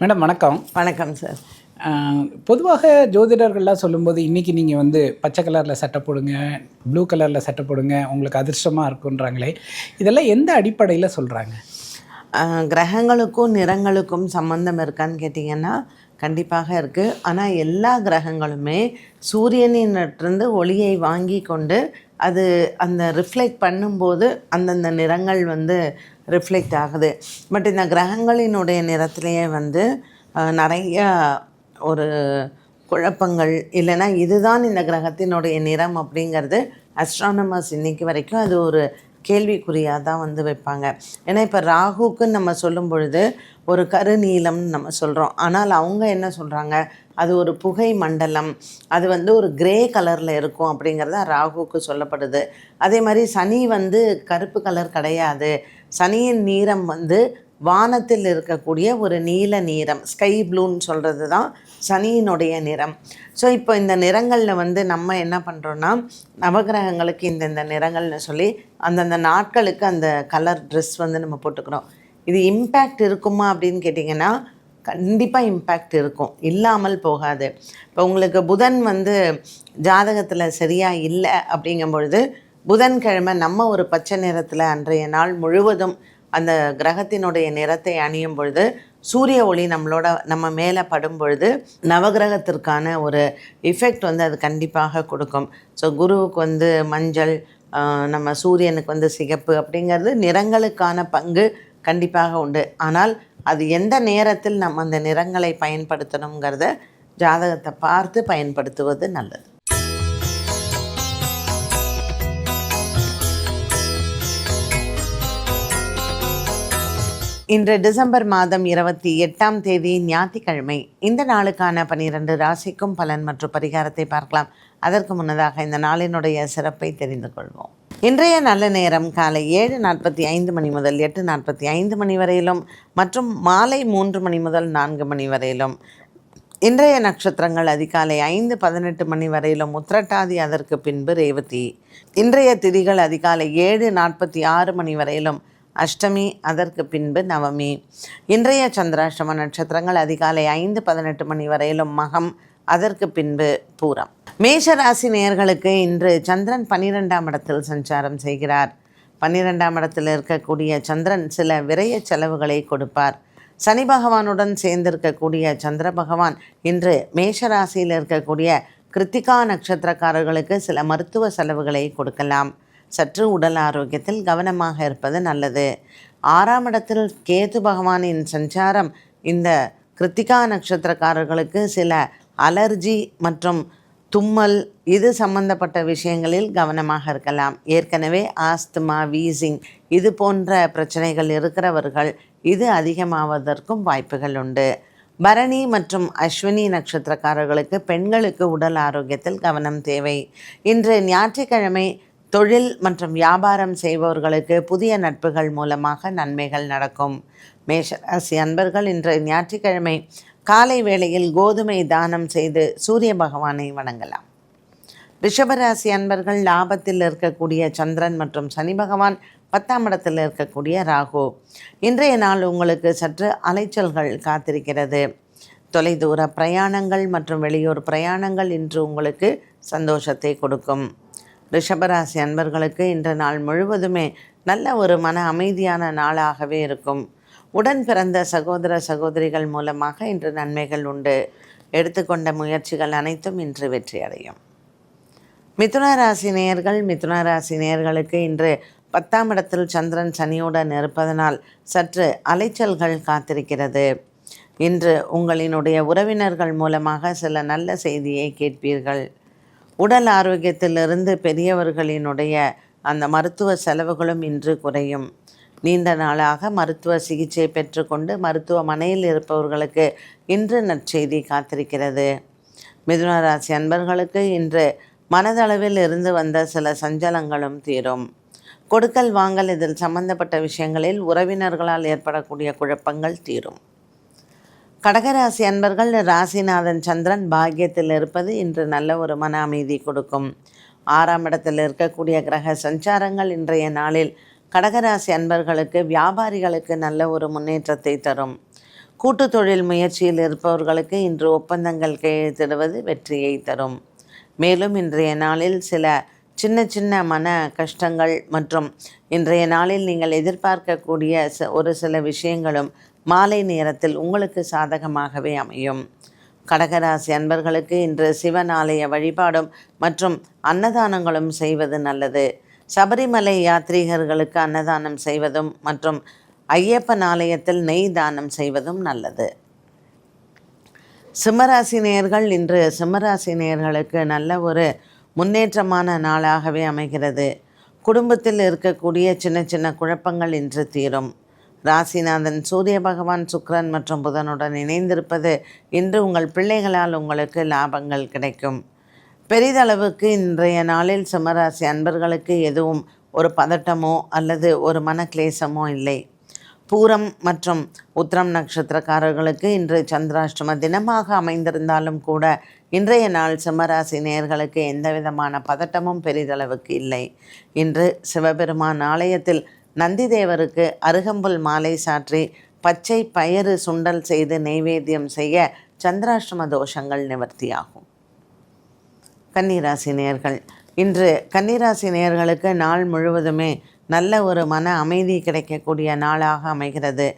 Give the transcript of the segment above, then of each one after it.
Madam வணக்கம். வணக்கம் sir பொதுவாக ஜோதிடர்கள்லாம் சொல்லும்போது இன்றைக்கி நீங்கள் வந்து பச்சை கலரில் சட்டை போடுங்க ப்ளூ கலரில் சட்டை போடுங்க உங்களுக்கு அதிர்ஷ்டமாக இருக்குன்றாங்களே இதெல்லாம் எந்த அடிப்படையில் சொல்கிறாங்க கிரகங்களுக்கும் நிறங்களுக்கும் சம்பந்தம் இருக்கான்னு கேட்டிங்கன்னா கண்டிப்பாக இருக்குது ஆனால் எல்லா கிரகங்களுமே சூரியனினிருந்து ஒளியை வாங்கி கொண்டு அது அந்த ரிஃப்ளெக்ட் பண்ணும்போது அந்தந்த நிறங்கள் வந்து ரிஃப்ளெக்ட் ஆகுது. பட் இந்த கிரகங்களினுடைய நிறத்திலேயே வந்து நிறைய ஒரு குழப்பங்கள் இல்லைன்னா இதுதான் இந்த கிரகத்தினுடைய நிறம் அப்படிங்கிறது அஸ்ட்ரானமர்ஸ் இன்னைக்கு வரைக்கும் அது ஒரு கேள்விக்குறியாக தான் வந்து வைப்பாங்க. ஏன்னா இப்போ ராகுக்குன்னு நம்ம சொல்லும் பொழுது ஒரு கருநீலம்னு நம்ம சொல்கிறோம் ஆனால் அவங்க என்ன சொல்கிறாங்க அது ஒரு புகை மண்டலம். அது வந்து ஒரு கிரே கலரில் இருக்கும் அப்படிங்கிறத ராகுக்கு சொல்லப்படுது. அதே மாதிரி சனி வந்து கருப்பு கலர் கிடையாது. சனியின் நீரம் வந்து வானத்தில் இருக்கக்கூடிய ஒரு நீல நிறம் ஸ்கை ப்ளூன்னு சொல்கிறது தான் சனியினுடைய நிறம். ஸோ இப்போ இந்த நிறங்களில் வந்து நம்ம என்ன பண்ணுறோன்னா நவகிரகங்களுக்கு இந்தந்த நிறங்கள்னு சொல்லி அந்தந்த நாட்களுக்கு அந்த கலர் ட்ரெஸ் வந்து நம்ம போட்டுக்கிறோம். இது இம்பேக்ட் இருக்குமா அப்படின்னு கேட்டிங்கன்னா கண்டிப்பாக இம்பேக்ட் இருக்கும். இல்லாமல் போகாது. இப்போ உங்களுக்கு புதன் வந்து ஜாதகத்தில் சரியாக இல்லை அப்படிங்கும் பொழுது புதன்கிழமை நம்ம ஒரு பச்சை நிறத்தில் அன்றைய நாள் முழுவதும் அந்த கிரகத்தினுடைய நிறத்தை அணியும் பொழுது சூரிய ஒளி நம்மளோட நம்ம மேலே படும் பொழுது நவகிரகத்திற்கான ஒரு எஃபெக்ட் வந்து அது கண்டிப்பாக கொடுக்கும். ஸோ குருவுக்கு வந்து மஞ்சள் நம்ம சூரியனுக்கு வந்து சிகப்பு அப்படிங்கிறது நிறங்களுக்கான பங்கு கண்டிப்பாக உண்டு. ஆனால் அது எந்த நேரத்தில் நம்ம அந்த நிறங்களை பயன்படுத்தணுங்கிறத ஜாதகத்தை பார்த்து பயன்படுத்துவது நல்லது. இன்று டிசம்பர் மாதம் இருபத்தி எட்டாம் தேதி ஞாயிற்றுக்கிழமை. இந்த நாளுக்கான பனிரெண்டு ராசிக்கும் பலன் மற்றும் பரிகாரத்தை பார்க்கலாம். அதற்கு முன்னதாக இந்த நாளினுடைய சிறப்பை தெரிந்து கொள்வோம். இன்றைய நல்ல நேரம் காலை ஏழு நாற்பத்தி ஐந்து மணி முதல் எட்டு நாற்பத்தி ஐந்து மணி வரையிலும் மற்றும் மாலை மூன்று மணி முதல் நான்கு மணி வரையிலும். இன்றைய நட்சத்திரங்கள் அதிகாலை ஐந்து பதினெட்டு மணி வரையிலும் உத்திரட்டாதி அதற்கு பின்பு ரேவதி. இன்றைய திதிகள் அதிகாலை ஏழு நாற்பத்தி ஆறு மணி வரையிலும் அஷ்டமி அதற்கு பின்பு நவமி. இன்றைய சந்திராஷ்டம நட்சத்திரங்கள் அதிகாலை ஐந்து பதினெட்டு மணி வரையிலும் மகம் அதற்கு பின்பு பூரம் மேஷ ராசி நேயர்களுக்கு இன்று சந்திரன் பன்னிரெண்டாம் இடத்தில் சஞ்சாரம் செய்கிறார். பன்னிரெண்டாம் இடத்தில் இருக்கக்கூடிய சந்திரன் சில விரைய செலவுகளை கொடுப்பார். சனி பகவானுடன் சேர்ந்திருக்கக்கூடிய சந்திர பகவான் இன்று மேஷராசியில் இருக்கக்கூடிய கிருத்திகா நட்சத்திரக்காரர்களுக்கு சில மருத்துவ செலவுகளை கொடுக்கலாம். சற்று உடல் ஆரோக்கியத்தில் கவனமாக இருப்பது நல்லது. ஆறாம் இடத்தில் கேது பகவானின் சஞ்சாரம் இந்த கிருத்திகா நட்சத்திரக்காரர்களுக்கு சில அலர்ஜி மற்றும் தும்மல் இது சம்பந்தப்பட்ட விஷயங்களில் கவனமாக இருக்கலாம். ஏற்கனவே ஆஸ்துமா வீசிங் இது போன்ற பிரச்சனைகள் இருக்கிறவர்கள் இது அதிகமாவதற்கும் வாய்ப்புகள் உண்டு. பரணி மற்றும் அஸ்வினி நட்சத்திரக்காரர்களுக்கு பெண்களுக்கு உடல் ஆரோக்கியத்தில் கவனம் தேவை. இன்று ஞாயிற்றுக்கிழமை தொழில் மற்றும் வியாபாரம் செய்பவர்களுக்கு புதிய நட்புகள் மூலமாக நன்மைகள் நடக்கும். மேஷராசி அன்பர்கள் இன்று ஞாயிற்றுக்கிழமை காலை வேளையில் கோதுமை தானம் செய்து சூரிய பகவானை வணங்கலாம். ரிஷபராசி அன்பர்கள் லாபத்தில் இருக்கக்கூடிய சந்திரன் மற்றும் சனி பகவான் பத்தாம் இடத்தில் இருக்கக்கூடிய ராகு. இன்றைய நாள் உங்களுக்கு சற்று அலைச்சல்கள் காத்திருக்கிறது. தொலைதூர பிரயாணங்கள் மற்றும் வெளியூர் பிரயாணங்கள் இன்று உங்களுக்கு சந்தோஷத்தை கொடுக்கும். ரிஷபராசி அன்பர்களுக்கு இன்று நாள் முழுவதுமே நல்ல ஒரு மன அமைதியான நாளாகவே இருக்கும். உடன் பிறந்த சகோதர சகோதரிகள் மூலமாக இன்று நன்மைகள் உண்டு. எடுத்துக்கொண்ட முயற்சிகள் அனைத்தும் இன்று வெற்றி அடையும். மிதுன ராசி நேயர்கள் மிதுன ராசி நேயர்களுக்கு இன்று பத்தாம் இடத்தில் சந்திரன் சனியுடன் இருப்பதனால் சற்று அலைச்சல்கள் காத்திருக்கிறது. இன்று உங்களினுடைய உறவினர்கள் மூலமாக சில நல்ல செய்தியை கேட்பீர்கள். உடல் ஆரோக்கியத்திலிருந்து பெரியவர்களினுடைய அந்த மருத்துவ செலவுகளும் இன்று குறையும். நீண்ட நாளாக மருத்துவ சிகிச்சை பெற்றுக்கொண்டு மருத்துவமனையில் இருப்பவர்களுக்கு இன்று நற்செய்தி காத்திருக்கிறது. மிதுனராசி அன்பர்களுக்கு இன்று மனதளவில் இருந்து வந்த சில சஞ்சலங்களும் தீரும். கொடுக்கல் வாங்கல் இதில் சம்பந்தப்பட்ட விஷயங்களில் உறவினர்களால் ஏற்படக்கூடிய குழப்பங்கள் தீரும். கடகராசி அன்பர்கள் ராசிநாதன் சந்திரன் பாக்கியத்தில் இருப்பது இன்று நல்ல ஒரு மன அமைதி கொடுக்கும். ஆறாம் இடத்தில் இருக்கக்கூடிய கிரக சஞ்சாரங்கள் இன்றைய நாளில் கடகராசி அன்பர்களுக்கு வியாபாரிகளுக்கு நல்ல ஒரு முன்னேற்றத்தை தரும். கூட்டு தொழில் முயற்சியில் இருப்பவர்களுக்கு இன்று ஒப்பந்தங்கள் கையெழுத்திடுவது வெற்றியை தரும். மேலும் இன்றைய நாளில் சில சின்ன சின்ன மன கஷ்டங்கள் மற்றும் இன்றைய நாளில் நீங்கள் எதிர்பார்க்கக்கூடிய ச- ஒரு சில விஷயங்களும் மாலை நேரத்தில் உங்களுக்கு சாதகமாகவே அமையும். கடகராசி அன்பர்களுக்கு இன்று சிவன் ஆலய வழிபாடும் மற்றும் அன்னதானங்களும் செய்வது நல்லது. சபரிமலை யாத்ரீகர்களுக்கு அன்னதானம் செய்வதும் மற்றும் ஐயப்பன் ஆலயத்தில் நெய் தானம் செய்வதும் நல்லது. சிம்மராசினேயர்கள் இன்று சிம்மராசினியர்களுக்கு நல்ல ஒரு முன்னேற்றமான நாளாகவே அமைகிறது. குடும்பத்தில் இருக்கக்கூடிய சின்ன சின்ன குழப்பங்கள் இன்று தீரும். ராசிநாதன் சூரிய பகவான் சுக்ரன் மற்றும் புதனுடன் இணைந்திருப்பது இன்று உங்கள் பிள்ளைகளால் உங்களுக்கு லாபங்கள் கிடைக்கும். பெரிதளவுக்கு இன்றைய நாளில் சிம்மராசி அன்பர்களுக்கு எதுவும் ஒரு பதட்டமோ அல்லது ஒரு மனக்லேசமோ இல்லை. பூரம் மற்றும் உத்திரம் நட்சத்திரக்காரர்களுக்கு இன்று சந்திராஷ்டம தினமாக அமைந்திருந்தாலும் கூட இன்றைய நாள் சிம்மராசி நேயர்களுக்கு எந்த விதமான பதட்டமும் பெரிதளவுக்கு இல்லை. இன்று சிவபெருமான் ஆலயத்தில் நந்திதேவருக்கு அருகம்புல் மாலை சாற்றி பச்சை பயறு சுண்டல் செய்து நெய்வேத்தியம் செய்ய சந்திராஷ்டம தோஷங்கள் நிவர்த்தியாகும். கன்னிராசி நேயர்கள் இன்று கன்னிராசி நேயர்களுக்கு நாள் முழுவதுமே நல்ல ஒரு மன அமைதி கிடைக்கக்கூடிய நாளாக அமைகிறது.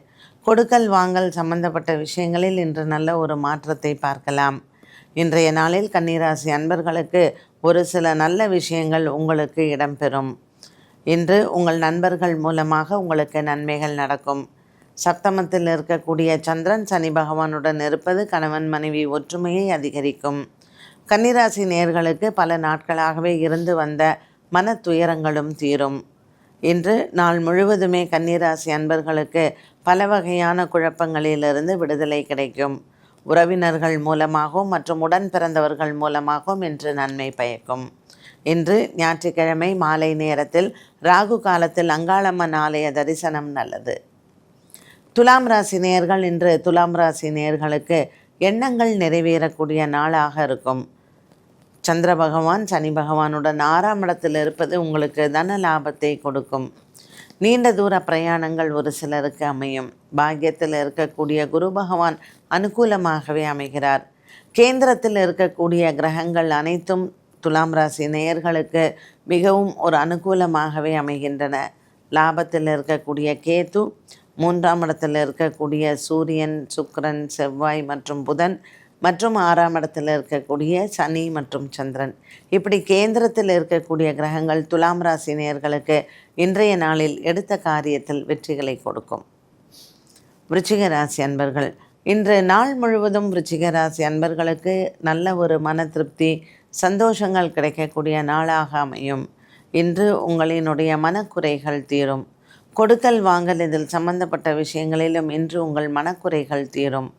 கொடுக்கல் வாங்கல் சம்பந்தப்பட்ட விஷயங்களில் இன்று நல்ல ஒரு மாற்றத்தை பார்க்கலாம். இன்றைய நாளில் கன்னிராசி அன்பர்களுக்கு ஒரு சில நல்ல விஷயங்கள் உங்களுக்கு இடம்பெறும். இன்று உங்கள் நண்பர்கள் மூலமாக உங்களுக்கு நன்மைகள் நடக்கும். சப்தமத்தில் இருக்கக்கூடிய சந்திரன் சனி பகவானுடன் இருப்பது கணவன் மனைவி ஒற்றுமையை அதிகரிக்கும். கன்னிராசி நேர்களுக்கு பல நாட்களாகவே இருந்து வந்த மன துயரங்களும் தீரும். இன்று நாள் முழுவதுமே கன்னிராசி அன்பர்களுக்கு பல வகையான குழப்பங்களிலிருந்து விடுதலை கிடைக்கும். உறவினர்கள் மூலமாகவும் மற்றும் உடன் பிறந்தவர்கள் மூலமாகவும் இன்று நன்மை பயக்கும். இன்று ஞாயிற்றுக்கிழமை மாலை நேரத்தில் ராகு காலத்தில் அங்காளம்மன் ஆலய தரிசனம் நல்லது. துலாம் ராசி நேயர்கள் இன்று துலாம் ராசி நேயர்களுக்கு எண்ணங்கள் நிறைவேறக்கூடிய நாளாக இருக்கும். சந்திர பகவான் சனி பகவானுடன் ஆறாம் இடத்தில் இருப்பது உங்களுக்கு தன லாபத்தை கொடுக்கும். நீண்ட தூர பிரயாணங்கள் ஒரு சிலருக்கு அமையும். பாக்கியத்தில் இருக்கக்கூடிய குரு பகவான் அனுகூலமாகவே அமைகிறார். கேந்திரத்தில் இருக்கக்கூடிய கிரகங்கள் அனைத்தும் துலாம் ராசி நேயர்களுக்கு மிகவும் ஒரு அனுகூலமாகவே அமைகின்றன. லாபத்தில் இருக்கக்கூடிய கேது மூன்றாம் இடத்தில் இருக்கக்கூடிய சூரியன் சுக்கரன் செவ்வாய் மற்றும் புதன் மற்றும் ஆறாம் இடத்தில் இருக்கக்கூடிய சனி மற்றும் சந்திரன். இப்படி கேந்திரத்தில் இருக்கக்கூடிய கிரகங்கள் துலாம் ராசி நேயர்களுக்கு இன்றைய நாளில் எடுத்த காரியத்தில் வெற்றிகளை கொடுக்கும். விருச்சிக ராசி அன்பர்கள் இன்று நாள் முழுவதும் விருச்சிக ராசி அன்பர்களுக்கு நல்ல ஒரு மன திருப்தி சந்தோஷங்கள் கிடைக்கக்கூடிய நாளாக அமையும். இன்று உங்களினுடைய மனக்குறைகள் தீரும். கொடுக்கல் வாங்கல் இதில் சம்பந்தப்பட்ட விஷயங்களிலும் இன்று உங்கள் மனக்குறைகள் தீரும்.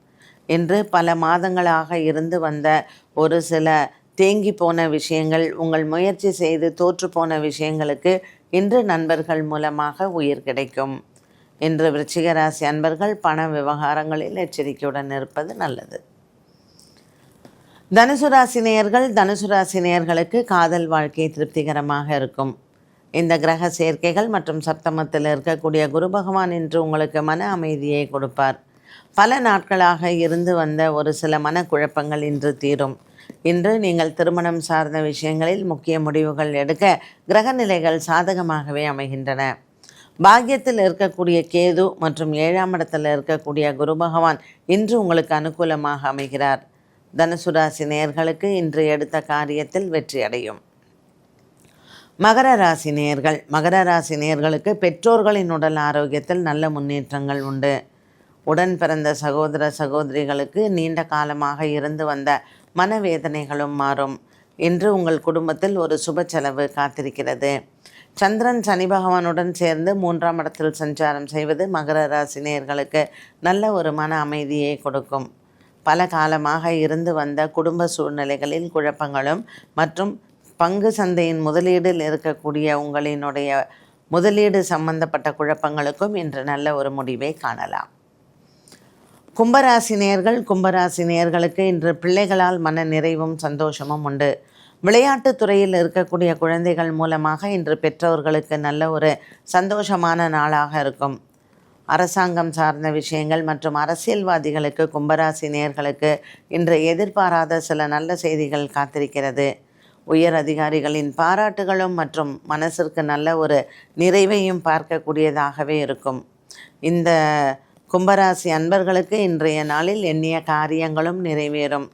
இன்று பல மாதங்களாக இருந்து வந்த ஒரு சில தேங்கி போன விஷயங்கள் உங்கள் முயற்சி செய்து தோற்று போன விஷயங்களுக்கு இன்று நண்பர்கள் மூலமாக உயிர் கிடைக்கும். இன்று விருச்சிகராசி அன்பர்கள் பண விவகாரங்களில் எச்சரிக்கையுடன் இருப்பது நல்லது. தனுசு தனுசுராசினியர்களுக்கு தனுசு காதல் வாழ்க்கை திருப்திகரமாக இருக்கும். இந்த கிரக சேர்க்கைகள் மற்றும் சப்தமத்தில் இருக்கக்கூடிய குரு பகவான் இன்று உங்களுக்கு மன அமைதியை கொடுப்பார். பல நாட்களாக இருந்து வந்த ஒரு சில மனக்குழப்பங்கள் இன்று தீரும். இன்று நீங்கள் திருமணம் சார்ந்த விஷயங்களில் முக்கிய முடிவுகள் எடுக்க கிரக நிலைகள் சாதகமாகவே அமைகின்றன. பாக்கியத்தில் இருக்கக்கூடிய கேது மற்றும் ஏழாம் இடத்தில் இருக்கக்கூடிய குரு பகவான் இன்று உங்களுக்கு அனுகூலமாக அமைகிறார். தனுசு ராசி நேயர்களுக்கு இன்று எடுத்த காரியத்தில் வெற்றி அடையும் மகர ராசி நேயர்கள் மகர ராசி நேயர்களுக்கு பெற்றோர்களின் உடல் ஆரோக்கியத்தில் நல்ல முன்னேற்றங்கள் உண்டு. உடன் பிறந்த சகோதர சகோதரிகளுக்கு நீண்ட காலமாக இருந்து வந்த மனவேதனைகளும் மாறும். இன்று உங்கள் குடும்பத்தில் ஒரு சுப செலவு காத்திருக்கிறது. சந்திரன் சனி பகவானுடன் சேர்ந்து மூன்றாம் இடத்தில் சஞ்சாரம் செய்வது மகர ராசி நேயர்களுக்கு நல்ல ஒரு மன அமைதியை கொடுக்கும். பல காலமாக இருந்து வந்த குடும்ப சூழ்நிலைகளில் குழப்பங்களும் மற்றும் பங்கு சந்தையின் முதலீடில் இருக்கக்கூடிய உங்களினுடைய முதலீடு சம்பந்தப்பட்ட குழப்பங்களுக்கும் இன்று நல்ல ஒரு முடிவை காணலாம். கும்பராசினியர்கள் கும்பராசினியர்களுக்கு இன்று பிள்ளைகளால் மன நிறைவும் சந்தோஷமும் உண்டு. விளையாட்டுத் துறையில் இருக்கக்கூடிய குழந்தைகள் மூலமாக இன்று பெற்றோர்களுக்கு நல்ல ஒரு சந்தோஷமான நாளாக இருக்கும். அரசாங்கம் சார்ந்த விஷயங்கள் மற்றும் அரசியல்வாதிகளுக்கு கும்பராசி நேர்களுக்கு இன்று எதிர்பாராத சில நல்ல செய்திகள் காத்திருக்கிறது. உயர் அதிகாரிகளின் பாராட்டுகளும் மற்றும் மனசிற்கு நல்ல ஒரு நிறைவையும் பார்க்கக்கூடியதாகவே இருக்கும். இந்த கும்பராசி அன்பர்களுக்கு இன்றைய நாளில் எண்ணிய காரியங்களும் நிறைவேறும்.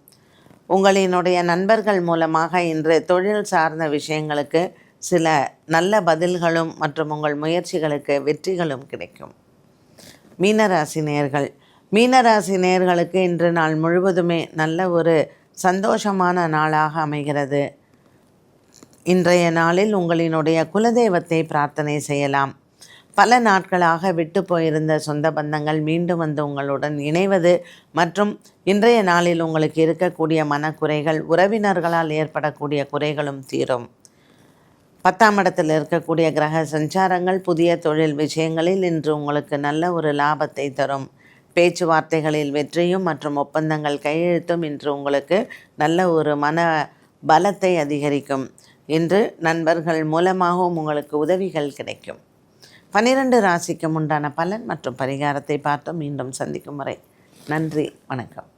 உங்களினுடைய நண்பர்கள் மூலமாக இன்று தொழில் சார்ந்த விஷயங்களுக்கு சில நல்ல பதில்களும் மற்றும் உங்கள் முயற்சிகளுக்கு வெற்றிகளும் கிடைக்கும். மீனராசி நேர்கள் மீனராசி நேர்களுக்கு இன்று நாள் முழுவதுமே நல்ல ஒரு சந்தோஷமான நாளாக அமைகிறது. இன்றைய நாளில் உங்களினுடைய குலதெய்வத்தை பிரார்த்தனை செய்யலாம். பல நாட்களாக விட்டு போயிருந்த சொந்த பந்தங்கள் மீண்டும் வந்து உங்களுடன் இணைவது மற்றும் இன்றைய நாளில் உங்களுக்கு இருக்கக்கூடிய மனக்குறைகள் உறவினர்களால் ஏற்படக்கூடிய குறைகளும் தீரும். பத்தாம் இடத்தில் இருக்கக்கூடிய கிரக சஞ்சாரங்கள் புதிய தொழில் விஷயங்களில் இன்று உங்களுக்கு நல்ல ஒரு லாபத்தை தரும். பேச்சுவார்த்தைகளில் வெற்றியும் மற்றும் ஒப்பந்தங்கள் கையெழுத்தும் இன்று உங்களுக்கு நல்ல ஒரு மன பலத்தை அதிகரிக்கும். இன்று நண்பர்கள் மூலமாகவும் உங்களுக்கு உதவிகள் கிடைக்கும். பன்னிரண்டு ராசிக்கும் உண்டான பலன் மற்றும் பரிகாரத்தை பார்த்து மீண்டும் சந்திக்கும் வரை நன்றி வணக்கம்.